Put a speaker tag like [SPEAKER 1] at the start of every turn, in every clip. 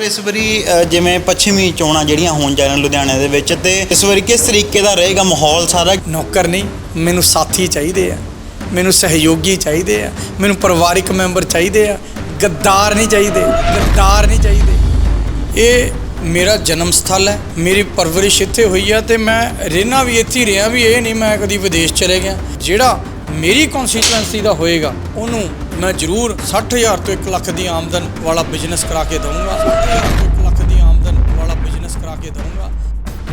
[SPEAKER 1] Sir ਇਸ ਵਾਰੀ ਅ, ਜਿਵੇਂ ਪੱਛਮੀ ਚੋਣਾਂ ਜਿਹੜੀਆਂ ਹੋਣ ਜਾ ਰਹੀਆਂ ਲੁਧਿਆਣੇ ਦੇ ਵਿੱਚ ਤੇ ਇਸ ਵਾਰੀ ਕਿਸ ਤਰੀਕੇ ਦਾ ਰਹੇਗਾ ਮਾਹੌਲ ਸਾਰਾ?
[SPEAKER 2] ਨੌਕਰ ਨਹੀਂ ਮੈਨੂੰ ਸਾਥੀ ਚਾਹੀਦੇ ਆ ਮੈਨੂੰ ਸਹਿਯੋਗੀ ਚਾਹੀਦੇ ਆ ਮੈਨੂੰ ਪਰਿਵਾਰਿਕ ਮੈਂਬਰ ਚਾਹੀਦੇ ਆ ਗੱਦਾਰ ਨਹੀਂ ਚਾਹੀਦੇ ਗੱਦਾਰ ਨਹੀਂ ਚਾਹੀਦੇ। ਇਹ ਮੇਰਾ ਜਨਮ ਸਥਲ ਹੈ ਮੇਰੀ ਪਰਵਰਿਸ਼ ਇੱਥੇ ਹੋਈ ਆ ਤੇ ਮੈਂ ਰਹਿਣਾ ਵੀ ਇੱਥੇ ਹੀ ਰਿਹਾ ਵੀ ਇਹ ਨਹੀਂ ਮੈਂ ਕਦੀ ਵਿਦੇਸ਼ ਚਲੇ ਗਿਆ। ਜਿਹੜਾ ਮੇਰੀ ਕਨਸਟੀਟੂਐਂਸੀ ਦਾ ਹੋਏਗਾ ਉਹਨੂੰ ਮੈਂ ਜ਼ਰੂਰ 60000 ਤੋਂ 1 ਲੱਖ ਦੀ ਆਮਦਨ ਵਾਲਾ ਬਿਜ਼ਨਸ ਕਰਾ ਕੇ ਦਊਂਗਾ। 60000 ਤੋਂ 1 ਲੱਖ ਦੀ ਆਮਦਨ ਵਾਲਾ ਬਿਜ਼ਨਸ ਕਰਾ ਕੇ ਦਊਂਗਾ।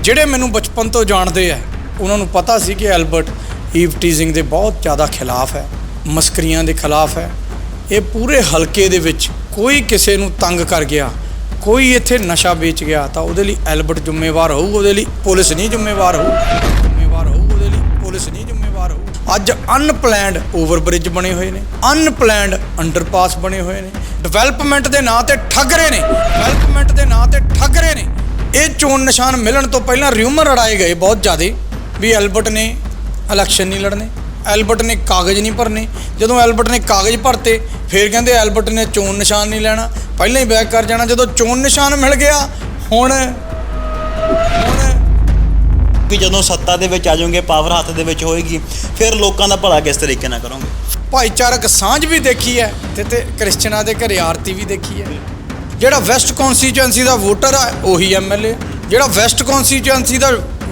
[SPEAKER 2] ਜਿਹੜੇ ਮੈਨੂੰ ਬਚਪਨ ਤੋਂ ਜਾਣਦੇ ਆ, ਉਹਨਾਂ ਨੂੰ ਪਤਾ ਸੀ ਕਿ ਐਲਬਰਟ ਈਵ ਟੀਜ਼ਿੰਗ ਦੇ ਬਹੁਤ ਜ਼ਿਆਦਾ ਖਿਲਾਫ ਹੈ, ਮਸਕਰੀਆਂ ਦੇ ਖਿਲਾਫ ਹੈ। ਇਹ ਪੂਰੇ ਹਲਕੇ ਦੇ ਵਿੱਚ ਕੋਈ ਕਿਸੇ ਨੂੰ ਤੰਗ ਕਰ ਗਿਆ, ਕੋਈ ਇੱਥੇ ਨਸ਼ਾ ਵੇਚ ਗਿਆ, ਤਾਂ ਉਹਦੇ ਲਈ ਐਲਬਰਟ ਜ਼ਿੰਮੇਵਾਰ ਹੋਊ, ਉਹਦੇ ਲਈ ਪੁਲਿਸ ਨਹੀਂ ਜ਼ਿੰਮੇਵਾਰ ਹੋਊ ਜ਼ਿੰਮੇਵਾਰ ਹੋਊ। ਅੱਜ ਅਨਪਲੈਨਡ ਓਵਰਬ੍ਰਿਜ ਬਣੇ ਹੋਏ ਨੇ ਅਨਪਲੈਨਡ ਅੰਡਰਪਾਸ ਬਣੇ ਹੋਏ ਨੇ ਡਿਵੈਲਪਮੈਂਟ ਦੇ ਨਾਂ ਤੇ ਠੱਗ ਰਹੇ ਨੇ ਡਿਵੈਲਪਮੈਂਟ ਦੇ ਨਾਂ ਤੇ ਠੱਗ ਰਹੇ ਨੇ। ਇਹ ਚੋਣ ਨਿਸ਼ਾਨ ਮਿਲਣ ਤੋਂ ਪਹਿਲਾਂ ਰਿਊਮਰ ਅੜਾਏ ਗਏ ਬਹੁਤ ਜ਼ਿਆਦੇ ਵੀ ਐਲਬਰਟ ਨੇ ਇਲੈਕਸ਼ਨ ਨਹੀਂ ਲੜਨੇ ਐਲਬਰਟ ਨੇ ਕਾਗਜ਼ ਨਹੀਂ ਭਰਨੇ। ਜਦੋਂ ਐਲਬਰਟ ਨੇ ਕਾਗਜ਼ ਭਰਤੇ, ਫਿਰ ਕਹਿੰਦੇ ਐਲਬਰਟ ਨੇ ਚੋਣ ਨਿਸ਼ਾਨ ਨਹੀਂ ਲੈਣਾ। ਪਹਿਲਾਂ ਹੀ ਬੈਕ ਕਰ ਜਾਣਾ। ਜਦੋਂ ਚੋਣ ਨਿਸ਼ਾਨ ਮਿਲ ਗਿਆ, ਹੁਣ ਹੁਣ
[SPEAKER 1] ਜਦੋਂ ਸੱਤਾ ਦੇ ਵਿੱਚ ਆ ਜਾਓਗੇ ਪਾਵਰ ਹੱਥ ਦੇ ਵਿੱਚ ਹੋਏਗੀ, ਫਿਰ ਲੋਕਾਂ ਦਾ ਭਲਾ ਕਿਸ ਤਰੀਕੇ ਨਾਲ ਕਰੋਗੇ?
[SPEAKER 2] ਭਾਈਚਾਰਕ ਸਾਂਝ ਵੀ ਦੇਖੀ ਹੈ ਤੇ ਤੇ ਕ੍ਰਿਸਚਨਾਂ ਦੇ ਘਰੇ ਆਰਤੀ ਵੀ ਦੇਖੀ ਹੈ। ਜਿਹੜਾ ਵੈਸਟ ਕਨਸਟੀਚੁਐਂਸੀ ਦਾ ਵੋਟਰ ਹੈ ਉਹੀ ਐਮਐਲਏ ਜਿਹੜਾ ਵੈਸਟ ਕਨਸਟੀਚੁਐਂਸੀ ਦਾ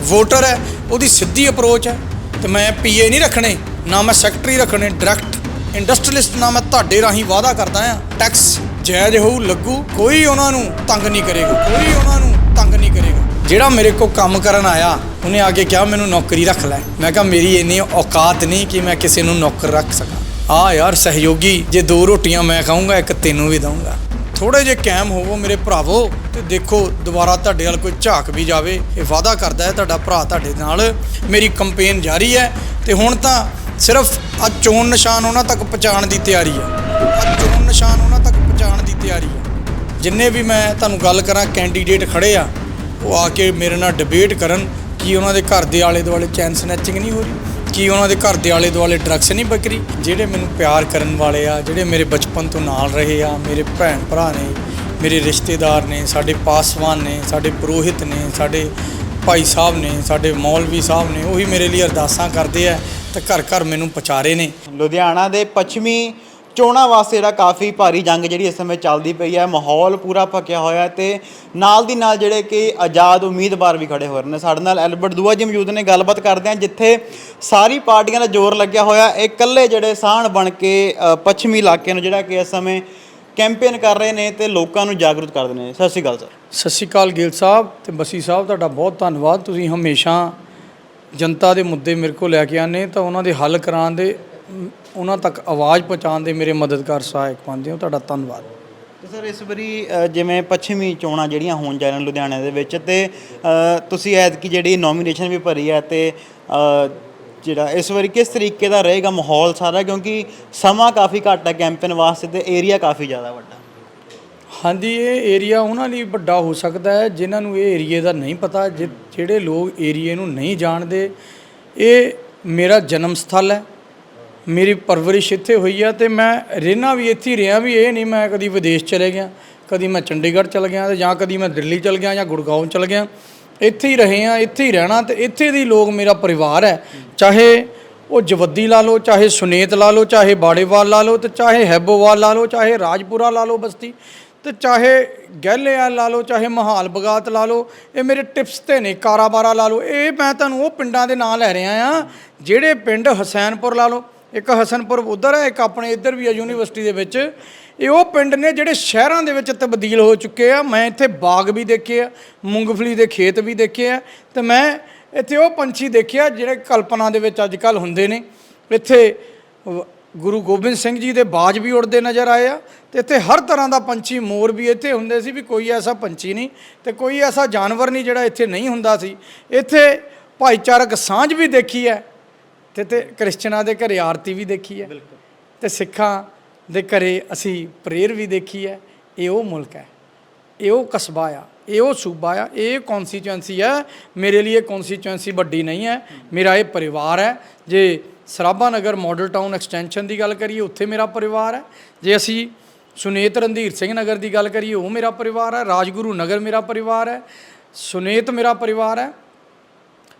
[SPEAKER 2] ਵੋਟਰ ਹੈ, ਉਹਦੀ ਸਿੱਧੀ ਅਪਰੋਚ ਹੈ। ਤੇ ਮੈਂ ਪੀਏ ਨਹੀਂ ਰੱਖਣੇ, ਨਾ ਮੈਂ ਸੈਕਟਰੀ ਰੱਖਣੇ ਡਾਇਰੈਕਟ ਇੰਡਸਟਰੀਲਿਸਟ ਨਾਲ ਮੈਂ ਤੁਹਾਡੇ ਰਾਹੀਂ ਵਾਅਦਾ ਕਰਦਾ ਆ ਟੈਕਸ ਜਾਇਜ਼ ਹੋਊ, ਲੱਗੂ, ਕੋਈ ਉਹਨਾਂ ਨੂੰ ਤੰਗ ਨਹੀਂ ਕਰੇਗਾ, ਕੋਈ ਉਹਨਾਂ ਨੂੰ ਤੰਗ ਨਹੀਂ ਕਰੇਗਾ। ਜਿਹੜਾ ਮੇਰੇ ਕੋਲ ਕੰਮ ਕਰਨ ਆਇਆ ਉਹਨੇ ਆ ਕੇ ਕਿਹਾ, ਮੈਨੂੰ ਨੌਕਰੀ ਰੱਖ ਲੈ। ਮੈਂ ਕਿਹਾ, ਮੇਰੀ ਇੰਨੀ ਔਕਾਤ ਨਹੀਂ ਕਿ ਮੈਂ ਕਿਸੇ ਨੂੰ ਨੌਕਰ ਰੱਖ ਸਕਾਂ। ਆ ਯਾਰ, ਸਹਿਯੋਗੀ, ਜੇ ਦੋ ਰੋਟੀਆਂ ਮੈਂ ਖਾਊਂਗਾ, ਇੱਕ ਤੈਨੂੰ ਵੀ ਦਊਂਗਾ। ਥੋੜੇ ਜੇ ਕਾਇਮ ਹੋਵੋ ਮੇਰੇ ਭਰਾਵੋ ਤੇ ਦੇਖੋ, ਦੁਬਾਰਾ ਤੁਹਾਡੇ ਵੱਲ ਕੋਈ ਝਾਕ ਵੀ ਜਾਵੇ, ਇਹ ਵਾਅਦਾ ਕਰਦਾ ਹੈ ਤੁਹਾਡਾ ਭਰਾ ਤੁਹਾਡੇ ਨਾਲ। ਮੇਰੀ ਕੰਪੇਨ ਜਾਰੀ ਹੈ ਤੇ ਹੁਣ ਤਾਂ ਸਿਰਫ ਆ ਚੋਣ ਨਿਸ਼ਾਨ ਉਹਨਾਂ ਤੱਕ ਪਹੁੰਚਾਉਣ ਦੀ ਤਿਆਰੀ ਹੈ। ਆ ਚੋਣ ਨਿਸ਼ਾਨ ਉਹਨਾਂ ਤੱਕ ਪਹੁੰਚਾਉਣ ਦੀ ਤਿਆਰੀ ਹੈ। ਜਿੰਨੇ ਵੀ ਮੈਂ ਤੁਹਾਨੂੰ ਗੱਲ ਕਰਾਂ, ਕੈਂਡੀਡੇਟ ਖੜੇ ਆ, ਉਹ ਆ ਕੇ ਮੇਰੇ ਨਾਲ ਡਿਬੇਟ ਕਰਨ ਕੀ ਉਹਨਾਂ ਦੇ ਘਰ ਦੇ ਆਲੇ ਦੁਆਲੇ ਚੈਨ ਸਨੈਚਿੰਗ ਨਹੀਂ ਹੋ ਰਹੀ? ਕੀ ਉਹਨਾਂ ਦੇ ਘਰ ਦੇ ਆਲੇ ਦੁਆਲੇ ਡਰੱਗਸ ਨਹੀਂ ਵਿਕਰੀ ਜਿਹੜੇ ਮੈਨੂੰ ਪਿਆਰ ਕਰਨ ਵਾਲੇ ਆ, ਜਿਹੜੇ ਮੇਰੇ ਬਚਪਨ ਤੋਂ ਨਾਲ ਰਹੇ ਆ, ਮੇਰੇ ਭੈਣ ਭਰਾ ਨੇ, ਮੇਰੇ ਰਿਸ਼ਤੇਦਾਰ ਨੇ, ਸਾਡੇ ਪਾਸਵਾਨ ਨੇ, ਸਾਡੇ ਪੁਰੋਹਿਤ ਨੇ, ਸਾਡੇ ਭਾਈ ਸਾਹਿਬ ਨੇ, ਸਾਡੇ ਮੌਲਵੀ ਸਾਹਿਬ ਨੇ, ਉਹੀ ਮੇਰੇ ਲਈ ਅਰਦਾਸਾਂ ਕਰਦੇ ਆ ਤੇ ਘਰ ਘਰ ਮੈਨੂੰ ਪਚਾਰੇ ਨੇ।
[SPEAKER 1] ਲੁਧਿਆਣਾ ਦੇ ਪੱਛਮੀ ਚੋਣਾਂ ਵਾਸਤੇ ਜਿਹੜਾ ਕਾਫੀ ਭਾਰੀ ਜੰਗ ਜਿਹੜੀ ਇਸ ਸਮੇਂ ਚੱਲਦੀ ਪਈ ਹੈ, ਮਾਹੌਲ ਪੂਰਾ ਭਖਿਆ ਹੋਇਆ ਹੈ ਤੇ ਨਾਲ ਦੀ ਨਾਲ ਜਿਹੜੇ ਕਿ ਆਜ਼ਾਦ ਉਮੀਦਵਾਰ ਵੀ ਖੜੇ ਹੋ ਰਹੇ ਨੇ। ਸਾਡੇ ਨਾਲ ਐਲਬਰਟ ਦੂਆ ਜੀ ਮੌਜੂਦ ਨੇ, ਗੱਲਬਾਤ ਕਰਦੇ ਹਾਂ, ਜਿੱਥੇ ਸਾਰੀ ਪਾਰਟੀਆਂ ਦਾ ਜ਼ੋਰ ਲੱਗਿਆ ਹੋਇਆ ਇਹ ਇਕੱਲੇ ਜਿਹੜੇ ਸਾਹਣ ਬਣ ਕੇ ਪੱਛਮੀ ਇਲਾਕੇ ਨੂੰ ਜਿਹੜਾ ਕਿ ਇਸ ਸਮੇਂ ਕੈਂਪੇਨ ਕਰ ਰਹੇ ਨੇ ਤੇ ਲੋਕਾਂ ਨੂੰ ਜਾਗਰੂਕ ਕਰਦੇ ਨੇ। ਸਤਿ ਸ਼੍ਰੀ ਅਕਾਲ, ਸਰ।
[SPEAKER 2] ਸਤਿ ਸ਼੍ਰੀ ਅਕਾਲ ਗਿੱਲ ਸਾਹਿਬ ਤੇ ਬਸੀ ਸਾਹਿਬ, ਤੁਹਾਡਾ ਬਹੁਤ ਧੰਨਵਾਦ। ਤੁਸੀਂ ਹਮੇਸ਼ਾ ਜਨਤਾ ਦੇ ਮੁੱਦੇ ਮੇਰੇ ਕੋਲ ਲੈ ਕੇ ਆਨੇ ਤਾਂ ਉਹਨਾਂ ਦੇ ਹੱਲ ਕਰਾਉਣ ਦੇ ਉਹਨਾਂ ਤੱਕ ਆਵਾਜ਼ ਪਹੁੰਚਾਉਣ ਦੇ ਮੇਰੇ ਮਦਦਗਾਰ ਸਹਾਇਕ ਬਣਦੇ ਹੋ ਤੁਹਾਡਾ ਧੰਨਵਾਦ।
[SPEAKER 1] ਤੇ ਸਰ ਇਸ ਵਾਰੀ ਅ, ਜਿਵੇਂ ਪੱਛਮੀ ਚੋਣਾਂ ਜਿਹੜੀਆਂ ਹੋਣ ਜਾ ਰਹੀਆਂ ਲੁਧਿਆਣੇ ਦੇ ਵਿੱਚ ਤੇ ਅ, ਤੁਸੀਂ ਐਤਕੀ ਜਿਹੜੀ ਨੋਮੀਨੇਸ਼ਨ ਵੀ ਭਰੀ ਹੈ ਤੇ ਅ, ਜਿਹੜਾ ਇਸ ਵਾਰੀ ਕਿਸ ਤਰੀਕੇ ਦਾ ਰਹੇਗਾ ਮਾਹੌਲ ਸਾਰਾ? ਕਿਉਂਕਿ ਸਮਾਂ ਕਾਫੀ ਘੱਟ ਹੈ ਕੈਂਪੇਨ ਵਾਸਤੇ ਤੇ ਏਰੀਆ ਕਾਫੀ ਜ਼ਿਆਦਾ ਵੱਡਾ।
[SPEAKER 2] ਹਾਂਜੀ ਇਹ ਏਰੀਆ ਉਹਨਾਂ ਲਈ ਵੱਡਾ ਹੋ ਸਕਦਾ ਹੈ ਜਿਨ੍ਹਾਂ ਨੂੰ ਇਹ ਏਰੀਏ ਦਾ ਨਹੀਂ ਪਤਾ ਜਿ- ਜਿਹੜੇ ਲੋਕ ਏਰੀਏ ਨੂੰ ਨਹੀਂ ਜਾਣਦੇ। ਇਹ ਮੇਰਾ ਜਨਮ ਸਥਲ ਹੈ। ਮੇਰੀ ਪਰਵਰਿਸ਼ ਇੱਥੇ ਹੋਈ ਆ ਤੇ ਮੈਂ ਰਹਿਣਾ ਵੀ ਇੱਥੇ ਹੀ ਰਿਹਾ ਵੀ ਇਹ ਨਹੀਂ ਮੈਂ ਕਦੀ ਵਿਦੇਸ਼ ਚਲੇ ਗਿਆ, ਕਦੀ ਮੈਂ ਚੰਡੀਗੜ੍ਹ ਚਲ ਗਿਆ ਤੇ ਜਾਂ ਕਦੀ ਮੈਂ ਦਿੱਲੀ ਚਲ ਗਿਆ ਜਾਂ ਗੁੜਗਾਉਂ ਚਲ ਗਿਆ। ਇੱਥੇ ਹੀ ਰਹੇ ਆ, ਇੱਥੇ ਹੀ ਰਹਿਣਾ ਤੇ ਇੱਥੇ ਦੀ ਲੋਕ ਮੇਰਾ ਪਰਿਵਾਰ ਹੈ। ਚਾਹੇ ਉਹ ਜਵੱਦੀ ਲਾ ਲਓ, ਚਾਹੇ ਸੁਨੇਤ ਲਾ ਲਓ, ਚਾਹੇ ਬਾੜੇਵਾਲ ਲਾ ਲਓ ਤੇ ਚਾਹੇ ਹੈਬੋਵਾਲ ਲਾ ਲਓ, ਚਾਹੇ ਰਾਜਪੁਰਾ ਲਾ ਲਓ ਬਸਤੀ ਤੇ ਚਾਹੇ ਗਹਿਲੇਵਾਲ ਲਾ ਲਓ, ਚਾਹੇ ਮਹਾਲ ਬਗਾਤ ਲਾ ਲਓ, ਇਹ ਮੇਰੇ ਟਿਪਸ ਤੇ ਨੇ, ਕਾਰਾਬਾਰਾ ਲਾ ਲਓ। ਇਹ ਮੈਂ ਤੁਹਾਨੂੰ ਉਹ ਪਿੰਡਾਂ ਦੇ ਨਾਂ ਲੈ ਰਿਹਾ ਆ, ਜਿਹੜੇ ਪਿੰਡ ਹਸੈਨਪੁਰ ਲਾ ਲਓ ਇੱਕ ਹਸਨਪੁਰ ਉਧਰ ਹੈ, ਇੱਕ ਆਪਣੇ ਇੱਧਰ ਵੀ ਹੈ ਯੂਨੀਵਰਸਿਟੀ ਦੇ ਵਿੱਚ। ਇਹ ਉਹ ਪਿੰਡ ਨੇ ਜਿਹੜੇ ਸ਼ਹਿਰਾਂ ਦੇ ਵਿੱਚ ਤਬਦੀਲ ਹੋ ਚੁੱਕੇ ਆ। ਮੈਂ ਇੱਥੇ ਬਾਗ ਵੀ ਦੇਖੇ ਆ, ਮੂੰਗਫਲੀ ਦੇ ਖੇਤ ਵੀ ਦੇਖੇ ਆ ਤੇ ਮੈਂ ਇੱਥੇ ਉਹ ਪੰਛੀ ਦੇਖਿਆ ਜਿਹੜੇ ਕਲਪਨਾ ਦੇ ਵਿੱਚ ਅੱਜ ਕੱਲ ਹੁੰਦੇ ਨੇ। ਇੱਥੇ ਗੁਰੂ ਗੋਬਿੰਦ ਸਿੰਘ ਜੀ ਦੇ ਬਾਜ ਵੀ ਉੜਦੇ ਨਜ਼ਰ ਆਏ ਆ ਤੇ ਇੱਥੇ ਹਰ ਤਰ੍ਹਾਂ ਦਾ ਪੰਛੀ, ਮੋਰ ਵੀ ਇੱਥੇ ਹੁੰਦੇ ਸੀ ਵੀ ਕੋਈ ਐਸਾ ਪੰਛੀ ਨਹੀਂ ਤੇ ਕੋਈ ਐਸਾ ਜਾਨਵਰ ਨਹੀਂ ਜਿਹੜਾ ਇੱਥੇ ਨਹੀਂ ਹੁੰਦਾ ਸੀ। ਇੱਥੇ ਭਾਈਚਾਰਕ ਸਾਂਝ ਵੀ ਦੇਖੀ ਹੈ। ਤੇ ਤੇ ਕ੍ਰਿਸਚਨਾਂ ਦੇ ਘਰੇ ਆਰਤੀ ਵੀ ਦੇਖੀ ਹੈ। ਤੇ ਸਿੱਖਾਂ ਦੇ ਘਰੇ ਅਸੀਂ ਪ੍ਰੇਅਰ ਵੀ ਦੇਖੀ ਹੈ। ਇਹ ਉਹ ਮੁਲਕ ਹੈ। ਇਹ ਉਹ ਕਸਬਾ ਆ। ਇਹ ਉਹ ਸੂਬਾ ਆ। ਇਹ ਕਨਸਟੀਚੁਐਂਸੀ ਹੈ ਮੇਰੇ ਲਈ ਇਹ ਕਨਸਟੀਚੁਐਂਸੀ ਵੱਡੀ ਨਹੀਂ ਹੈ। ਮੇਰਾ ਇਹ ਪਰਿਵਾਰ ਹੈ। ਜੇ Sarabha Nagar model town extension ਦੀ ਗੱਲ ਕਰੀਏ ਉੱਥੇ ਮੇਰਾ ਪਰਿਵਾਰ ਹੈ। ਜੇ ਅਸੀਂ ਸੁਨੇਤ ਰਣਧੀਰ ਸਿੰਘ ਨਗਰ ਦੀ ਗੱਲ ਕਰੀਏ ਉਹ ਮੇਰਾ ਪਰਿਵਾਰ ਹੈ। ਰਾਜਗੁਰੂ ਨਗਰ ਮੇਰਾ ਪਰਿਵਾਰ ਹੈ। ਸੁਨੇਤ ਮੇਰਾ ਪਰਿਵਾਰ ਹੈ।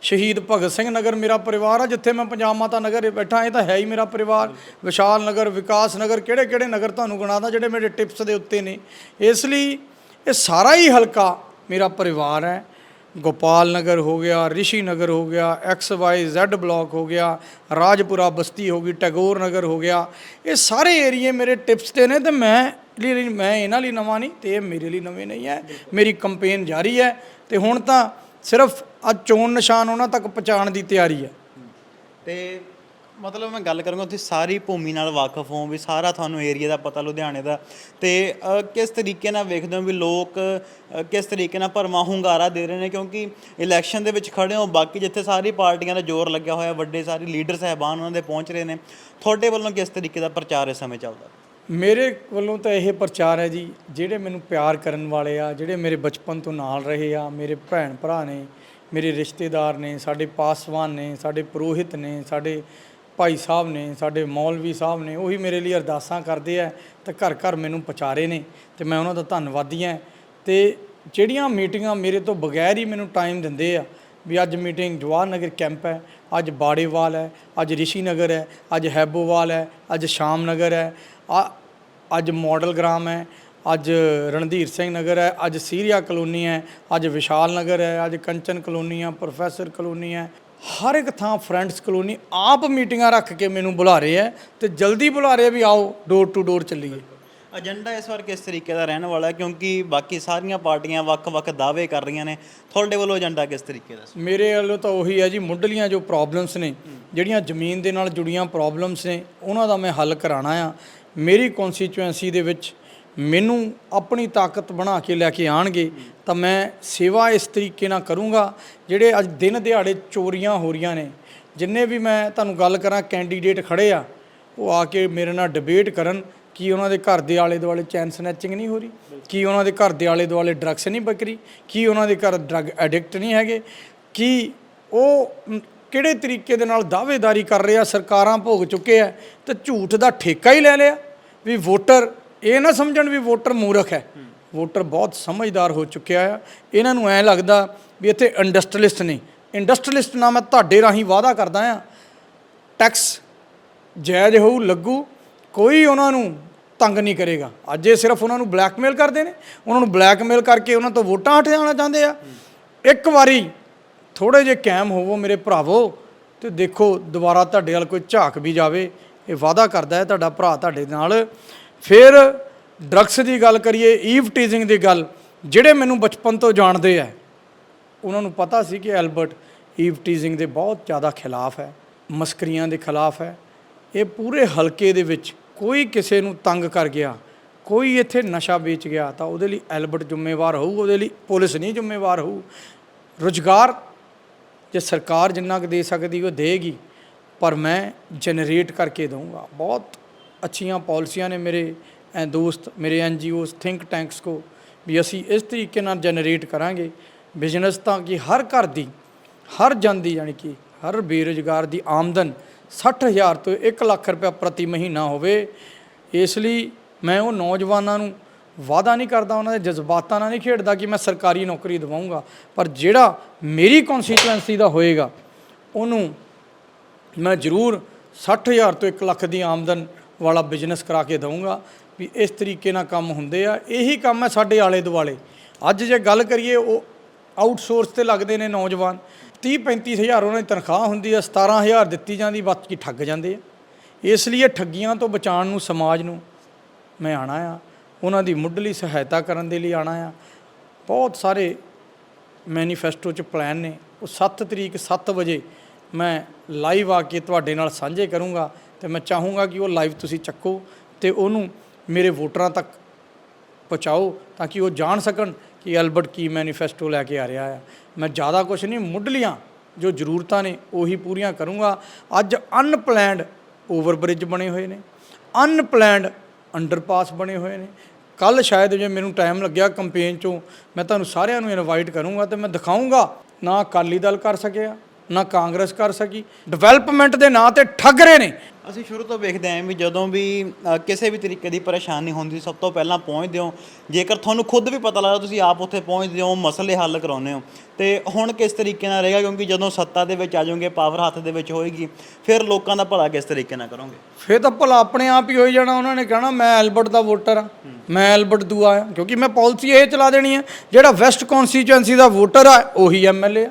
[SPEAKER 2] ਸ਼ਹੀਦ ਭਗਤ ਸਿੰਘ ਨਗਰ ਮੇਰਾ ਪਰਿਵਾਰ ਆ, ਜਿੱਥੇ ਮੈਂ ਪੰਜਾਬ ਮਾਤਾ ਨਗਰ ਬੈਠਾ, ਇਹ ਤਾਂ ਹੈ ਹੀ ਮੇਰਾ ਪਰਿਵਾਰ। ਵਿਸ਼ਾਲ ਨਗਰ, ਵਿਕਾਸ ਨਗਰ ਕਿਹੜੇ ਕਿਹੜੇ ਨਗਰ ਤੁਹਾਨੂੰ ਗਿਣਾਦਾ, ਜਿਹੜੇ ਮੇਰੇ ਟਿਪਸ ਦੇ ਉੱਤੇ ਨੇ। ਇਸ ਲਈ ਇਹ ਸਾਰਾ ਹੀ ਹਲਕਾ ਮੇਰਾ ਪਰਿਵਾਰ ਹੈ। ਗੋਪਾਲ ਨਗਰ ਹੋ ਗਿਆ, ਰਿਸ਼ੀ ਨਗਰ ਹੋ ਗਿਆ ਐਕਸ ਵਾਈ ਜ਼ੈਡ ਬਲਾਕ ਹੋ ਗਿਆ, ਰਾਜਪੁਰਾ, ਬਸਤੀ ਹੋ ਗਈ, ਟੈਗੋਰ ਨਗਰ ਹੋ ਗਿਆ। ਇਹ ਸਾਰੇ ਏਰੀਏ ਮੇਰੇ ਟਿਪਸ ਤੇ ਨੇ ਤੇ ਮੈਂ ਲਈ, ਮੈਂ ਇਹਨਾਂ ਲਈ ਨਵਾਂ ਨਹੀਂ ਤੇ ਇਹ ਮੇਰੇ ਲਈ ਨਵੇਂ ਨਹੀਂ ਹੈ। ਮੇਰੀ ਕੰਪੇਨ ਜਾਰੀ ਹੈ ਤੇ ਹੁਣ ਤਾਂ ਸਿਰਫ ਅੱਜ ਚੋਣ ਨਿਸ਼ਾਨ ਉਹਨਾਂ ਤੱਕ ਪਹੁੰਚਾਉਣ ਦੀ ਤਿਆਰੀ ਹੈ
[SPEAKER 1] ਤੇ ਮਤਲਬ ਮੈਂ ਗੱਲ ਕਰੂੰਗਾ ਤੁਸੀਂ ਸਾਰੀ ਭੂਮੀ ਨਾਲ ਵਾਕਿਫ ਹੋ ਵੀ ਸਾਰਾ ਤੁਹਾਨੂੰ ਏਰੀਆ ਦਾ ਪਤਾ ਲੁਧਿਆਣੇ ਦਾ। ਤੇ ਅ, ਕਿਸ ਤਰੀਕੇ ਨਾਲ ਵੇਖਦੇ ਹੋ ਵੀ ਲੋਕ ਅ, ਕਿਸ ਤਰੀਕੇ ਨਾਲ ਭਰਮਾ ਹੁੰਗਾਰਾ ਦੇ ਰਹੇ ਨੇ? ਕਿਉਂਕਿ ਇਲੈਕਸ਼ਨ ਦੇ ਵਿੱਚ ਖੜੇ ਹੋ ਬਾਕੀ ਜਿੱਥੇ ਸਾਰੀ ਪਾਰਟੀਆਂ ਦਾ ਜ਼ੋਰ ਲੱਗਿਆ ਹੋਇਆ ਵੱਡੇ ਸਾਰੇ ਲੀਡਰ ਸਹਿਬਾਨ ਉਹਨਾਂ ਦੇ ਪਹੁੰਚ ਰਹੇ ਨੇ। ਤੁਹਾਡੇ ਵੱਲੋਂ ਕਿਸ ਤਰੀਕੇ ਦਾ ਪ੍ਰਚਾਰ ਇਸ ਸਮੇਂ ਚੱਲਦਾ?
[SPEAKER 2] ਮੇਰੇ ਵੱਲੋਂ ਤਾਂ ਇਹ ਪ੍ਰਚਾਰ ਹੈ ਜੀ ਜਿਹੜੇ ਮੈਨੂੰ ਪਿਆਰ ਕਰਨ ਵਾਲੇ ਆ ਜਿਹੜੇ ਮੇਰੇ ਬਚਪਨ ਤੋਂ ਨਾਲ ਰਹੇ ਆ ਮੇਰੇ ਭੈਣ ਭਰਾ ਨੇ ਮੇਰੇ ਰਿਸ਼ਤੇਦਾਰ ਨੇ, ਸਾਡੇ ਪਾਸਵਾਨ ਨੇ, ਸਾਡੇ ਪੁਰੋਹਿਤ ਨੇ, ਸਾਡੇ ਭਾਈ ਸਾਹਿਬ ਨੇ, ਸਾਡੇ ਮੌਲਵੀ ਸਾਹਿਬ ਨੇ, ਉਹੀ ਮੇਰੇ ਲਈ ਅਰਦਾਸਾਂ ਕਰਦੇ ਆ ਤੇ ਘਰ ਘਰ ਮੈਨੂੰ ਪਹੁੰਚਾਰੇ ਨੇ ਤੇ ਮੈਂ ਉਹਨਾਂ ਦਾ ਧੰਨਵਾਦੀ ਹਾਂ ਤੇ ਜਿਹੜੀਆਂ ਮੀਟਿੰਗਾਂ ਮੇਰੇ ਤੋਂ ਬਗੈਰ ਹੀ ਮੈਨੂੰ ਟਾਈਮ ਦਿੰਦੇ ਆ, ਵੀ ਅੱਜ ਮੀਟਿੰਗ ਜਵਾਹਰ ਨਗਰ ਕੈਂਪ ਹੈ, ਅੱਜ ਬਾੜੇਵਾਲ ਹੈ, ਅੱਜ ਰਿਸ਼ੀ ਨਗਰ ਹੈ, ਅੱਜ ਹੈਬੋਵਾਲ ਹੈ, ਅੱਜ ਸ਼ਾਮ ਨਗਰ ਹੈ, ਆ, ਅੱਜ ਮਾਡਲ ਗ੍ਰਾਮ ਹੈ ਅੱਜ ਰਣਧੀਰ ਸਿੰਘ ਨਗਰ ਹੈ ਅੱਜ ਸੀਰੀਆ ਕਲੋਨੀ ਹੈ ਅੱਜ ਵਿਸ਼ਾਲ ਨਗਰ ਹੈ ਅੱਜ ਕੰਚਨ ਕਲੋਨੀ ਆ ਪ੍ਰੋਫੈਸਰ ਕਲੋਨੀ ਹੈ। ਹਰ ਇੱਕ ਥਾਂ ਫਰੈਂਡਸ ਕਲੋਨੀ ਆਪ ਮੀਟਿੰਗਾਂ ਰੱਖ ਕੇ ਮੈਨੂੰ ਬੁਲਾ ਰਹੇ ਹੈ ਤੇ ਜਲਦੀ ਬੁਲਾ ਰਹੇ ਵੀ ਆਓ ਡੋਰ ਟੂ ਡੋਰ ਚੱਲੀਏ।
[SPEAKER 1] ਏਜੰਡਾ ਇਸ ਵਾਰ ਕਿਸ ਤਰੀਕੇ ਦਾ ਰਹਿਣ ਵਾਲਾ ਹੈ? ਕਿਉਂਕਿ ਬਾਕੀ ਸਾਰੀਆਂ ਪਾਰਟੀਆਂ ਵੱਖ-ਵੱਖ ਦਾਅਵੇ ਕਰ ਰਹੀਆਂ ਨੇ। ਤੁਹਾਡੇ ਵੱਲੋਂ ਏਜੰਡਾ ਕਿਸ ਤਰੀਕੇ ਦਾ?
[SPEAKER 2] ਮੇਰੇ ਵੱਲੋਂ ਤਾਂ ਉਹੀ ਹੈ ਜੀ ਮੁੱਢਲੀਆਂ ਜੋ ਪ੍ਰੋਬਲਮਸ ਨੇ ਜਿਹੜੀਆਂ ਜ਼ਮੀਨ ਦੇ ਨਾਲ ਜੁੜੀਆਂ ਪ੍ਰੋਬਲਮਸ ਨੇ ਉਹਨਾਂ ਦਾ ਮੈਂ ਹੱਲ ਕਰਾਣਾ ਆ। ਮੇਰੀ ਕਨਸਟੀਚੁਐਂਸੀ ਦੇ ਵਿੱਚ ਮੈਨੂੰ ਆਪਣੀ ਤਾਕਤ ਬਣਾ ਕੇ ਲੈ ਕੇ ਆਣਗੇ, ਤਾਂ ਮੈਂ ਸੇਵਾ ਇਸ ਤਰੀਕੇ ਨਾਲ ਕਰੂੰਗਾ, ਜਿਹੜੇ ਅੱਜ ਦਿਨ ਦਿਹਾੜੇ ਚੋਰੀਆਂ ਹੋ ਰਹੀਆਂ ਨੇ। ਜਿੰਨੇ ਵੀ ਮੈਂ ਤੁਹਾਨੂੰ ਗੱਲ ਕਰਾਂ ਕੈਂਡੀਡੇਟ ਖੜੇ ਆ, ਉਹ ਆ ਕੇ ਮੇਰੇ ਨਾਲ ਡਿਬੇਟ ਕਰਨ ਕੀ ਉਹਨਾਂ ਦੇ ਘਰ ਦੇ ਆਲੇ ਦੁਆਲੇ ਚੈਨ ਸਨੈਚਿੰਗ ਨਹੀਂ ਹੋ ਰਹੀ, ਕੀ ਉਹਨਾਂ ਦੇ ਘਰ ਦੇ ਆਲੇ ਦੁਆਲੇ ਡਰੱਗਸ ਨਹੀਂ ਵਿਕਰੀ ਕੀ ਉਹਨਾਂ ਦੇ ਘਰ ਡਰੱਗ ਐਡਿਕਟ ਨਹੀਂ ਹੈਗੇ, ਕੀ ਉਹ ਕਿਹੜੇ ਤਰੀਕੇ ਦੇ ਨਾਲ ਦਾਅਵੇਦਾਰੀ ਕਰ ਰਹੇ ਆ, ਸਰਕਾਰਾਂ ਭੋਗ ਚੁੱਕੇ ਆ, ਤੇ ਝੂਠ ਦਾ ਠੇਕਾ ਹੀ ਲੈ ਲਿਆ ਵੀ ਵੋਟਰ ਇਹ ਨਾ ਸਮਝਣ ਵੀ ਵੋਟਰ ਮੂਰਖ ਹੈ। ਵੋਟਰ ਬਹੁਤ ਸਮਝਦਾਰ ਹੋ ਚੁੱਕਿਆ ਆ। ਇਹਨਾਂ ਨੂੰ ਐ ਲੱਗਦਾ ਵੀ ਇੱਥੇ ਇੰਡਸਟਰੀਲਿਸਟ ਨੇ। ਇੰਡਸਟਰੀਲਿਸਟ ਨਾਲ ਮੈਂ ਤੁਹਾਡੇ ਰਾਹੀਂ ਵਾਅਦਾ ਕਰਦਾ ਆ। ਟੈਕਸ ਜਾਇਜ਼ ਹੋਊ, ਲੱਗੂ, ਕੋਈ ਉਹਨਾਂ ਨੂੰ ਤੰਗ ਨਹੀਂ ਕਰੇਗਾ। ਅੱਜ ਇਹ ਸਿਰਫ ਉਹਨਾਂ ਨੂੰ ਬਲੈਕਮੇਲ ਕਰਦੇ ਨੇ। ਉਹਨਾਂ ਨੂੰ ਬਲੈਕਮੇਲ ਕਰਕੇ ਉਹਨਾਂ ਤੋਂ ਵੋਟਾਂ ਹਟਾਉਣਾ ਚਾਹੁੰਦੇ ਆ। ਇੱਕ ਵਾਰੀ ਥੋੜੇ ਜੇ ਕਾਇਮ ਹੋਵੋ ਮੇਰੇ ਭਰਾਵੋ ਤੇ ਦੇਖੋ ਦੁਬਾਰਾ ਤੁਹਾਡੇ ਵੱਲ ਕੋਈ ਝਾਕ ਵੀ ਜਾਵੇ। ਇਹ ਵਾਅਦਾ ਕਰਦਾ ਹੈ ਤੁਹਾਡਾ ਭਰਾ ਤੁਹਾਡੇ ਨਾਲ। ਫਿਰ ਡਰੱਗਸ ਦੀ ਗੱਲ ਕਰੀਏ ਈਵ ਟੀਜ਼ਿੰਗ ਦੀ ਗੱਲ, ਜਿਹੜੇ ਮੈਨੂੰ ਬਚਪਨ ਤੋਂ ਜਾਣਦੇ ਆ, ਉਹਨਾਂ ਨੂੰ ਪਤਾ ਸੀ ਕਿ ਐਲਬਰਟ ਈਵ ਟੀਜ਼ਿੰਗ ਦੇ ਬਹੁਤ ਜ਼ਿਆਦਾ ਖਿਲਾਫ ਹੈ, ਮਸਕਰੀਆਂ ਦੇ ਖਿਲਾਫ ਹੈ। ਇਹ ਪੂਰੇ ਹਲਕੇ ਦੇ ਵਿੱਚ ਕੋਈ ਕਿਸੇ ਨੂੰ ਤੰਗ ਕਰ ਗਿਆ, ਕੋਈ ਇੱਥੇ ਨਸ਼ਾ ਵੇਚ ਗਿਆ, ਤਾਂ ਉਹਦੇ ਲਈ ਐਲਬਰਟ ਜ਼ਿੰਮੇਵਾਰ ਹੋਊ, ਉਹਦੇ ਲਈ ਪੁਲਿਸ ਨਹੀਂ ਜ਼ਿੰਮੇਵਾਰ ਹੋਊ। ਰੁਜ਼ਗਾਰ ਜੇ ਸਰਕਾਰ ਜਿੰਨਾ ਕੁ ਦੇ ਸਕਦੀ, ਉਹ ਦੇਗੀ, ਪਰ ਮੈਂ ਜਨਰੇਟ ਕਰਕੇ ਦਊਂਗਾ। ਬਹੁਤ ਅੱਛੀਆਂ ਪਾਲਿਸੀਆਂ ਨੇ ਮੇਰੇ, ਐ ਦੋਸਤ, ਮੇਰੇ ਐਨਜੀਓਸ ਥਿੰਕ ਟੈਂਕਸ ਕੋ, ਵੀ ਅਸੀਂ ਇਸ ਤਰੀਕੇ ਨਾਲ ਜਨਰੇਟ ਕਰਾਂਗੇ ਬਿਜ਼ਨਸ ਤਾਂ ਕਿ ਹਰ ਘਰ ਦੀ, ਹਰ ਜਨ ਦੀ ਯਾਨੀ ਕਿ ਹਰ ਬੇਰੁਜ਼ਗਾਰ ਦੀ ਆਮਦਨ 60000 ਤੋਂ 1 ਲੱਖ ਰੁਪਏ ਪ੍ਰਤੀ ਮਹੀਨਾ ਹੋਵੇ, ਇਸ ਲਈ ਮੈਂ ਉਹ ਨੌਜਵਾਨਾਂ ਨੂੰ ਵਾਅਦਾ ਨਹੀਂ ਕਰਦਾ, ਉਹਨਾਂ ਦੇ ਜਜ਼ਬਾਤਾਂ ਨਾਲ ਨਹੀਂ ਖੇਡਦਾ ਕਿ ਮੈਂ ਸਰਕਾਰੀ ਨੌਕਰੀ ਦਿਵਾਉਂਗਾ ਪਰ ਜਿਹੜਾ ਮੇਰੀ ਕਨਸਟੀਟੂਐਂਸੀ ਦਾ ਹੋਏਗਾ, ਉਹਨੂੰ ਮੈਂ ਜ਼ਰੂਰ 60000 ਤੋਂ 1 ਲੱਖ ਦੀ ਆਮਦਨ ਵਾਲਾ ਬਿਜ਼ਨਸ ਕਰਾ ਕੇ ਦਊਂਗਾ ਵੀ ਇਸ ਤਰੀਕੇ ਨਾਲ ਕੰਮ ਹੁੰਦੇ ਆ। ਇਹੀ ਕੰਮ ਹੈ ਸਾਡੇ ਆਲੇ ਦੁਆਲੇ। ਅੱਜ ਜੇ ਗੱਲ ਕਰੀਏ, ਉਹ ਆਊਟਸੋਰਸ ਤੇ ਲੱਗਦੇ ਨੇ ਨੌਜਵਾਨ। 30 35000 ਉਹਨਾਂ ਦੀ ਤਨਖਾਹ ਹੁੰਦੀ ਆ 17000 ਦਿੱਤੀ ਜਾਂਦੀ, ਬਾਕੀ ਠੱਗ ਜਾਂਦੇ ਆ। ਇਸ ਲਈ ਠੱਗੀਆਂ ਤੋਂ ਬਚਾਉਣ ਨੂੰ, ਸਮਾਜ ਨੂੰ ਮੈਂ ਆਣਾ ਆ। ਉਹਨਾਂ ਦੀ ਮੁੱਢਲੀ ਸਹਾਇਤਾ ਕਰਨ ਦੇ ਲਈ ਆਣਾ ਆ। ਬਹੁਤ ਸਾਰੇ ਮੈਨੀਫੈਸਟੋ 'ਚ ਪਲਾਨ ਨੇ। ਉਹ 7 ਤਰੀਕ 7 ਵਜੇ ਮੈਂ ਲਾਈਵ ਆ ਕੇ ਤੁਹਾਡੇ ਨਾਲ ਸਾਂਝੇ ਕਰੂੰਗਾ। ਤੇ ਮੈਂ ਚਾਹੂੰਗਾ ਕਿ ਉਹ ਲਾਈਵ ਤੁਸੀਂ ਚੱਕੋ ਤੇ ਉਹਨੂੰ ਮੇਰੇ ਵੋਟਰਾਂ ਤੱਕ ਪਹੁੰਚਾਓ ਤਾਂ ਕਿ ਉਹ ਜਾਣ ਸਕਣ ਕਿ ਐਲਬਰਟ ਕੀ ਮੈਨੀਫੈਸਟੋ ਲੈ ਕੇ ਆ ਰਿਹਾ ਆ। ਮੈਂ ਜ਼ਿਆਦਾ ਕੁਝ ਨਹੀਂ, ਮੁੱਢਲੀਆਂ ਜੋ ਜ਼ਰੂਰਤਾਂ ਨੇ ਉਹੀ ਪੂਰੀਆਂ ਕਰੂੰਗਾ। ਅੱਜ ਅਨਪਲੈਨਡ ਓਵਰਬ੍ਰਿਜ ਬਣੇ ਹੋਏ ਨੇ ਅਨਪਲੈਨਡ ਅੰਡਰਪਾਸ ਬਣੇ ਹੋਏ ਨੇ। ਕੱਲ ਸ਼ਾਇਦ ਜੇ ਮੈਨੂੰ ਟਾਈਮ ਲੱਗਿਆ ਕੰਪੇਨ ਚੋਂ, ਮੈਂ ਤੁਹਾਨੂੰ ਸਾਰਿਆਂ ਨੂੰ ਇਨਵਾਈਟ ਕਰੂੰਗਾ ਤੇ ਮੈਂ ਦਿਖਾਊਂਗਾ। ਨਾ ਅਕਾਲੀ ਦਲ ਕਰ ਸਕਿਆ ਨਾ ਕਾਂਗਰਸ ਕਰ ਸਕੀ। ਡਿਵੈਲਪਮੈਂਟ ਦੇ ਨਾਂ ਤੇ ਠੱਗ ਰਹੇ ਨੇ।
[SPEAKER 1] ਅਸੀਂ ਸ਼ੁਰੂ ਤੋਂ ਵੇਖਦੇ ਆਂ ਵੀ ਜਦੋਂ ਵੀ ਅ, ਕਿਸੇ ਵੀ ਤਰੀਕੇ ਦੀ ਪਰੇਸ਼ਾਨੀ ਹੁੰਦੀ ਸਭ ਤੋਂ ਪਹਿਲਾਂ ਪਹੁੰਚਦੇ ਹੋ ਜੇਕਰ ਤੁਹਾਨੂੰ ਖੁਦ ਵੀ ਪਤਾ ਲੱਗਦਾ ਤੁਸੀਂ ਆਪ ਉੱਥੇ ਪਹੁੰਚਦੇ ਹੋ ਮਸਲੇ ਹੱਲ ਕਰਾਉਂਦੇ ਹੋ ਤੇ ਹੁਣ ਕਿਸ ਤਰੀਕੇ ਨਾਲ ਰਹੇਗਾ? ਕਿਉਂਕਿ ਜਦੋਂ ਸੱਤਾ ਦੇ ਵਿੱਚ ਆ ਜਾਓਗੇ ਪਾਵਰ ਹੱਥ ਦੇ ਵਿੱਚ ਹੋਏਗੀ ਫਿਰ ਲੋਕਾਂ ਦਾ ਭਲਾ ਕਿਸ ਤਰੀਕੇ ਨਾਲ ਕਰੋਗੇ?
[SPEAKER 2] ਫੇਰ ਤਾਂ ਭਲਾ ਆਪਣੇ ਆਪ ਹੀ ਹੋਈ ਜਾਣਾ ਉਹਨਾਂ ਨੇ ਕਹਿਣਾ ਮੈਂ ਐਲਬਰਟ ਦਾ ਵੋਟਰ ਆ। ਮੈਂ ਐਲਬਰਟ ਦੂਆ ਆ ਕਿਉਂਕਿ ਮੈਂ ਪਾਲਿਸੀ ਇਹ ਚਲਾ ਦੇਣੀ ਹੈ ਜਿਹੜਾ ਵੈਸਟ ਕਨਸਟੀਚੁਐਂਸੀ ਦਾ ਵੋਟਰ ਆ ਉਹੀ ਐਮਐਲਏ ਆ।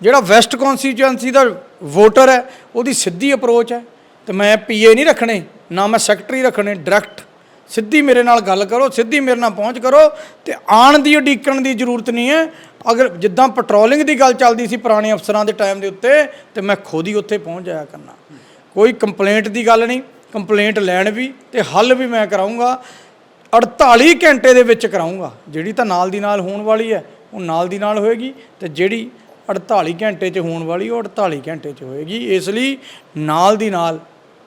[SPEAKER 2] ਜਿਹੜਾ ਵੈਸਟ ਕਨਸਟੀਚੁਐਂਸੀ ਦਾ ਵੋਟਰ ਹੈ, ਉਹਦੀ ਸਿੱਧੀ ਅਪਰੋਚ ਹੈ। ਤੇ ਮੈਂ ਪੀਏ ਨਹੀਂ ਰੱਖਣੇ, ਨਾ ਮੈਂ ਸੈਕਟਰੀ ਰੱਖਣੇ ਡਾਇਰੈਕਟ ਸਿੱਧੀ ਮੇਰੇ ਨਾਲ ਗੱਲ ਕਰੋ, ਸਿੱਧੀ ਮੇਰੇ ਨਾਲ ਪਹੁੰਚ ਕਰੋ ਤੇ ਆਣ ਦੀ ਉਡੀਕਣ ਦੀ ਜ਼ਰੂਰਤ ਨਹੀਂ ਹੈ। ਅਗਰ ਜਿੱਦਾਂ ਪੈਟਰੋਲਿੰਗ ਦੀ ਗੱਲ ਚੱਲਦੀ ਸੀ ਪੁਰਾਣੇ ਅਫਸਰਾਂ ਦੇ ਟਾਈਮ ਦੇ ਉੱਤੇ, ਤੇ ਮੈਂ ਖੁਦ ਹੀ ਉੱਥੇ ਪਹੁੰਚ ਜਾਇਆ ਕਰਨਾ। ਕੋਈ ਕੰਪਲੇਂਟ ਦੀ ਗੱਲ ਨਹੀਂ ਕੰਪਲੇਂਟ ਲੈਣ ਵੀ ਤੇ ਹੱਲ ਵੀ ਮੈਂ ਕਰਾਉਂਗਾ 48 ਘੰਟੇ ਦੇ ਵਿੱਚ ਕਰਾਉਂਗਾ ਜਿਹੜੀ ਤਾਂ ਨਾਲ ਦੀ ਨਾਲ ਹੋਣ ਵਾਲੀ ਹੈ, ਉਹ ਨਾਲ ਦੀ ਨਾਲ ਹੋਏਗੀ ਤੇ ਜਿਹੜੀ 48 ਘੰਟੇ 'ਚ ਹੋਣ ਵਾਲੀ, ਉਹ 48 ਘੰਟੇ 'ਚ ਹੋਏਗੀ। ਇਸ ਲਈ ਨਾਲ ਦੀ ਨਾਲ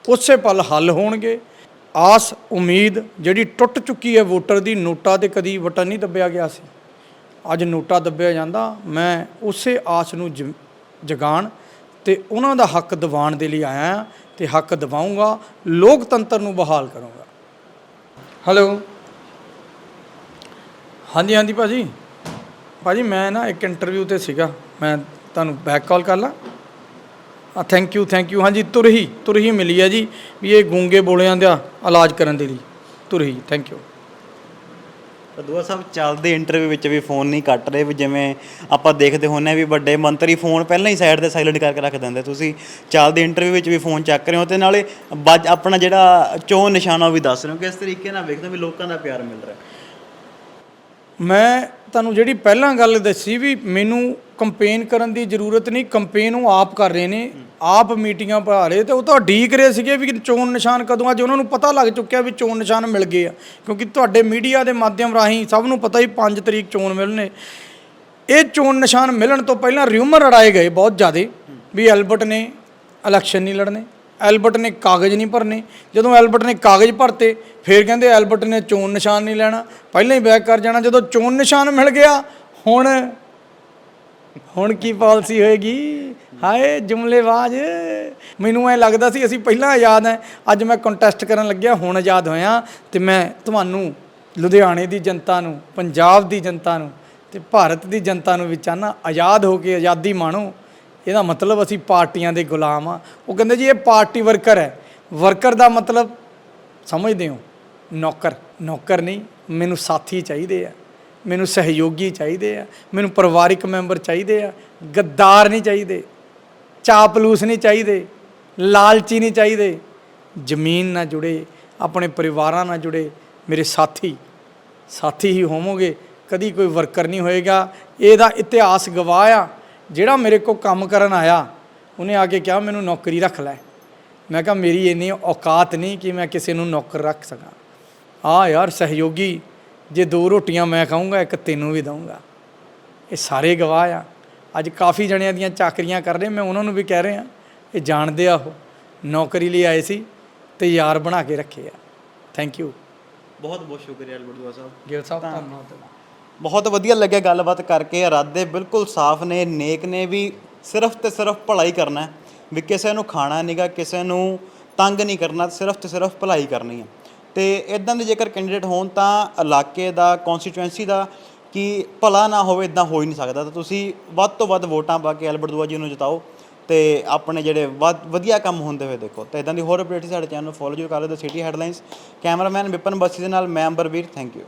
[SPEAKER 2] ਉਸੇ ਪਲ ਹੱਲ ਹੋਣਗੇ। ਆਸ, ਉਮੀਦ, ਜਿਹੜੀ ਟੁੱਟ ਚੁੱਕੀ ਹੈ ਵੋਟਰ ਦੀ, ਨੋਟਾ ਤੇ ਕਦੀ ਬਟਨ ਨਹੀਂ ਦੱਬਿਆ ਗਿਆ ਸੀ। ਅੱਜ ਨੋਟਾ ਦੱਬਿਆ ਜਾਂਦਾ, ਮੈਂ ਉਸੇ ਆਸ ਨੂੰ ਜ- ਜਗਾਉਣ ਤੇ ਉਹਨਾਂ ਦਾ ਹੱਕ ਦਿਵਾਉਣ ਦੇ ਲਈ ਆਇਆ ਹਾਂ ਤੇ ਹੱਕ ਦਿਵਾਉਂਗਾ ਲੋਕਤੰਤਰ ਨੂੰ ਬਹਾਲ ਕਰੂੰਗਾ। ਹੈਲੋ ਹਾਂਜੀ ਹਾਂਜੀ ਭਾਜੀ। ਭਾਜੀ ਮੈਂ ਨਾ ਇੱਕ ਇੰਟਰਵਿਊ ਤੇ ਸੀਗਾ। ਮੈਂ ਤੁਹਾਨੂੰ ਬੈਕ ਕਾਲ ਕਰ ਲਾਂ। ਆ ਥੈਂਕ ਯੂ ਥੈਂਕ ਯੂ ਹਾਂਜੀ ਤੁਰਹੀ ਤੁਰਹੀ ਮਿਲੀ ਹੈ ਜੀ ਵੀ ਇਹ ਗੂੰਗੇ ਬੋਲਿਆਂ ਦਾ ਇਲਾਜ ਕਰਨ ਦੇ ਲਈ। ਤੁਰਹੀ ਥੈਂਕ ਯੂ
[SPEAKER 1] ਦੂਆ ਸਾਹਿਬ ਚੱਲਦੇ ਇੰਟਰਵਿਊ ਵਿੱਚ ਵੀ ਫੋਨ ਨਹੀਂ ਕੱਟ ਰਹੇ ਵੀ ਜਿਵੇਂ ਆਪਾਂ ਦੇਖਦੇ ਹੁੰਨੇ ਆ ਵੀ ਵੱਡੇ ਮੰਤਰੀ ਫੋਨ ਪਹਿਲਾਂ ਹੀ ਸਾਈਡ ਤੇ ਸਾਇਲੈਂਟ ਕਰਕੇ ਰੱਖ ਦਿੰਦੇ। ਤੁਸੀਂ ਚੱਲਦੇ ਇੰਟਰਵਿਊ ਵਿੱਚ ਵੀ ਫੋਨ ਚੱਕ ਰਹੇ ਹੋ ਤੇ ਨਾਲੇ ਬੱਜ ਆਪਣਾ ਜਿਹੜਾ ਚੋਣ ਨਿਸ਼ਾਨਾ ਵੀ ਦੱਸ ਰਹੇ ਹੋ ਕਿਸ ਤਰੀਕੇ ਨਾਲ ਵੇਖਦੇ ਵੀ ਲੋਕਾਂ ਦਾ ਪਿਆਰ ਮਿਲ ਰਿਹਾ।
[SPEAKER 2] ਮੈਂ ਤੁਹਾਨੂੰ ਜਿਹੜੀ ਪਹਿਲਾਂ ਗੱਲ ਦੱਸੀ ਵੀ ਮੈਨੂੰ ਕੰਪੇਨ ਕਰਨ ਦੀ ਜ਼ਰੂਰਤ ਨਹੀਂ ਕੰਪੇਨ ਉਹ ਆਪ ਕਰ ਰਹੇ ਨੇ, ਆਪ ਮੀਟਿੰਗਾਂ ਭਰਾ ਰਹੇ ਤੇ ਉਹ ਤਾਂ ਡੀਕ ਰਹੇ ਸੀਗੇ ਵੀ ਚੋਣ ਨਿਸ਼ਾਨ ਕਦੋਂ ਅੱਜ ਉਹਨਾਂ ਨੂੰ ਪਤਾ ਲੱਗ ਚੁੱਕਿਆ ਵੀ ਚੋਣ ਨਿਸ਼ਾਨ ਮਿਲ ਗਏ ਆ, ਕਿਉਂਕਿ ਤੁਹਾਡੇ ਮੀਡੀਆ ਦੇ ਮਾਧਿਅਮ ਰਾਹੀਂ ਸਭ ਨੂੰ ਪਤਾ ਹੀ 5 ਤਰੀਕ ਚੋਣ ਮਿਲਣੇ। ਇਹ ਚੋਣ ਨਿਸ਼ਾਨ ਮਿਲਣ ਤੋਂ ਪਹਿਲਾਂ ਰਿਊਮਰ ਅੜਾਏ ਗਏ ਬਹੁਤ ਜ਼ਿਆਦੇ ਵੀ ਐਲਬਰਟ ਨੇ ਇਲੈਕਸ਼ਨ ਨਹੀਂ ਲੜਨੇ। ਐਲਬਰਟ ਨੇ ਕਾਗਜ਼ ਨਹੀਂ ਭਰਨੇ। ਜਦੋਂ ਐਲਬਰਟ ਨੇ ਕਾਗਜ਼ ਭਰਤੇ, ਫਿਰ ਕਹਿੰਦੇ ਐਲਬਰਟ ਨੇ ਚੋਣ ਨਿਸ਼ਾਨ ਨਹੀਂ ਲੈਣਾ। ਪਹਿਲਾਂ ਹੀ ਬੈਕ ਕਰ ਜਾਣਾ, ਜਦੋਂ ਚੋਣ ਨਿਸ਼ਾਨ ਮਿਲ ਗਿਆ, ਹੁਣ ਹੁਣ ਕੀ ਪਾਲਿਸੀ ਹੋਏਗੀ? ਹਾਏ, ਜੁਮਲੇਬਾਜ਼। ਮੈਨੂੰ ਐ ਲੱਗਦਾ ਸੀ, ਅਸੀਂ ਪਹਿਲਾਂ ਆਜ਼ਾਦ ਹੈ ਅੱਜ ਮੈਂ ਕੰਟੈਸਟ ਕਰਨ ਲੱਗਿਆ, ਹੁਣ ਆਜ਼ਾਦ ਹੋਇਆ। ਤੇ ਮੈਂ ਤੁਹਾਨੂੰ, ਲੁਧਿਆਣੇ ਦੀ ਜਨਤਾ ਨੂੰ, ਪੰਜਾਬ ਦੀ ਜਨਤਾ ਨੂੰ ਤੇ ਭਾਰਤ ਦੀ ਜਨਤਾ ਨੂੰ ਵੀ ਚਾਹਨਾ, ਆਜ਼ਾਦ ਹੋ ਕੇ ਆਜ਼ਾਦੀ ਮਾਣੋ। ਇਹਦਾ ਮਤਲਬ ਅਸੀਂ ਪਾਰਟੀਆਂ ਦੇ ਗੁਲਾਮ ਆ। ਉਹ ਕਹਿੰਦੇ ਜੀ ਇਹ ਪਾਰਟੀ ਵਰਕਰ ਹੈ। ਵਰਕਰ ਦਾ ਮਤਲਬ ਸਮਝਦੇ ਹੋ, ਨੌਕਰ। ਨੌਕਰ ਨਹੀਂ, ਮੈਨੂੰ ਸਾਥੀ ਚਾਹੀਦੇ ਆ। ਮੈਨੂੰ ਸਹਿਯੋਗੀ ਚਾਹੀਦੇ ਆ। ਮੈਨੂੰ ਪਰਿਵਾਰਿਕ ਮੈਂਬਰ ਚਾਹੀਦੇ ਆ। ਗੱਦਾਰ ਨਹੀਂ ਚਾਹੀਦੇ। ਚਾਪਲੂਸ ਨਹੀਂ ਚਾਹੀਦੇ। ਲਾਲਚੀ ਨਹੀਂ ਚਾਹੀਦੇ। ਜ਼ਮੀਨ ਨਾਲ ਜੁੜੇ, ਆਪਣੇ ਪਰਿਵਾਰਾਂ ਨਾਲ ਜੁੜੇ। ਮੇਰੇ ਸਾਥੀ ਸਾਥੀ ਹੀ ਹੋਵੋਗੇ। ਕਦੀ ਕੋਈ ਵਰਕਰ ਨਹੀਂ ਹੋਏਗਾ। ਇਹਦਾ ਇਤਿਹਾਸ ਗਵਾਹ ਆ। ਜਿਹੜਾ ਮੇਰੇ ਕੋਲ ਕੰਮ ਕਰਨ ਆਇਆ ਉਹਨੇ ਆ ਕੇ ਕਿਹਾ ਮੈਨੂੰ ਨੌਕਰੀ ਰੱਖ ਲੈ। ਮੈਂ ਕਿਹਾ ਮੇਰੀ ਇੰਨੀ ਔਕਾਤ ਨਹੀਂ ਕਿ ਮੈਂ ਕਿਸੇ ਨੂੰ ਨੌਕਰ ਰੱਖ ਸਕਾਂ। ਆ ਯਾਰ ਸਹਿਯੋਗੀ ਜੇ ਦੋ ਰੋਟੀਆਂ ਮੈਂ ਖਾਊਂਗਾ ਇੱਕ ਤੈਨੂੰ ਵੀ ਦਊਂਗਾ। ਇਹ ਸਾਰੇ ਗਵਾਹ ਆ। ਅੱਜ ਕਾਫੀ ਜਣਿਆਂ ਦੀਆਂ ਚਾਕਰੀਆਂ ਕਰ ਰਹੇ ਮੈਂ ਉਹਨਾਂ ਨੂੰ ਵੀ ਕਹਿ ਰਿਹਾ ਇਹ ਜਾਣਦੇ ਆ ਉਹ ਨੌਕਰੀ ਲਈ ਆਏ ਸੀ ਤੇ ਯਾਰ ਬਣਾ ਕੇ ਰੱਖੇ ਆ। ਥੈਂਕ ਯੂ
[SPEAKER 1] ਬਹੁਤ ਬਹੁਤ ਸ਼ੁਕਰੀਆ ਅਲਬਰਟ ਦੂਆ ਸਾਹਿਬ।
[SPEAKER 2] ਗਿਲ ਸਾਹਿਬ ਧੰਨਵਾਦ।
[SPEAKER 1] ਬਹੁਤ ਵਧੀਆ ਲੱਗਿਆ ਗੱਲਬਾਤ ਕਰਕੇ। ਇਰਾਦੇ ਬਿਲਕੁਲ ਸਾਫ਼ ਨੇ, ਨੇਕ ਨੇ ਵੀ। ਸਿਰਫ ਤੇ ਸਿਰਫ ਭਲਾਈ ਕਰਨਾ ਵੀ ਕਿਸੇ ਨੂੰ ਖਾਣਾ ਨਹੀਂਗਾ ਕਿਸੇ ਨੂੰ ਤੰਗ ਨਹੀਂ ਕਰਨਾ, ਸਿਰਫ ਤੇ ਸਿਰਫ ਭਲਾਈ ਕਰਨੀ ਹੈ। ਤੇ ਇਦਾਂ ਦੇ ਜੇਕਰ ਕੈਂਡੀਡੇਟ ਹੋਣ ਤਾਂ ਇਲਾਕੇ ਦਾ ਕਨਸਟੀਚੁਐਂਸੀ ਦਾ ਕਿ ਭਲਾ ਨਾ ਹੋਵੇ ਇਦਾਂ ਹੋ ਹੀ ਨਹੀਂ ਸਕਦਾ। ਤਾਂ ਤੁਸੀਂ ਵੱਧ ਤੋਂ ਵੱਧ ਵੋਟਾਂ ਪਾ ਕੇ ਐਲਬਰਟ ਦੂਆ ਜੀ ਨੂੰ ਜਿਤਾਓ ਤੇ ਆਪਣੇ ਜਿਹੜੇ ਵੱਧ- ਵਧੀਆ ਕੰਮ ਹੁੰਦੇ ਹੋਏ ਦੇਖੋ। ਤੇ ਇਦਾਂ ਦੀ ਹੋਰ ਅਪਡੇਟ ਸਾਡੇ ਚੈਨਲ ਨੂੰ ਫੋਲੋ ਜਰੂਰ ਕਰ ਲਓ। The city headlines cameraman Vipan Bassi ਦੇ ਨਾਲ, ਮੈਂ ਅੰਬਰਵੀਰ ਥੈਂਕ ਯੂ